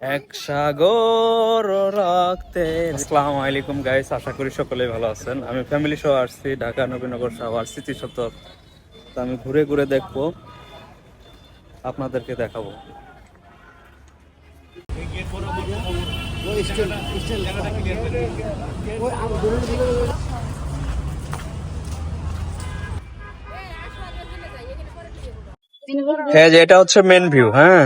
এক সাগর রাখতে আসসালামু আলাইকুম গাইস আশা করি সকলেই ভালো আছেন। আমি ফ্যামিলি সহ আসছি ঢাকা নবীনগর সাভার স্মৃতি সপ্তাহ তো আমি ঘুরে ঘুরে দেখব আপনাদেরকে দেখাবো। হ্যাঁ যে এটা হচ্ছে মেন ভিউ হ্যাঁ।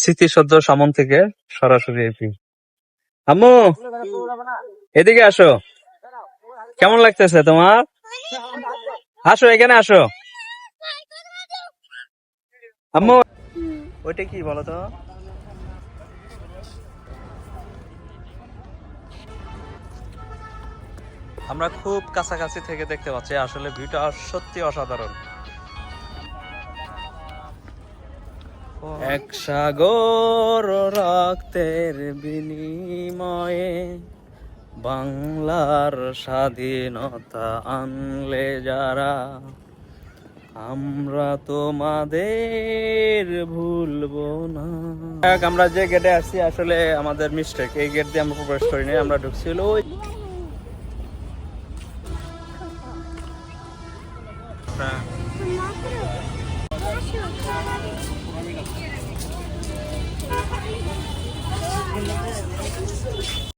স্মৃতি সদ্য সামন থেকে সরাসরি ভিউ আম্মু, এদিকে আসো। কেমন লাগতেছে তোমার? আসো, এখানে আসো। আম্মু, ওইটা কি বলো তো? আমরা খুব কাছাকাছি থেকে দেখতে পাচ্ছি, আসলে ভিউটা সত্যি অসাধারণ। এক সাগর রক্তের বিনিময়ে বাংলার স্বাধীনতা আনলে যারা, আমরা তোমাদের ভুলবো না। আমরা যে গেটে আসছি আসলে আমাদের মিস্টেক এই গেট দিয়ে আমরা প্রবেশ করি করিনি, আমরা ঢুকছিল ওই হ্যাঁ।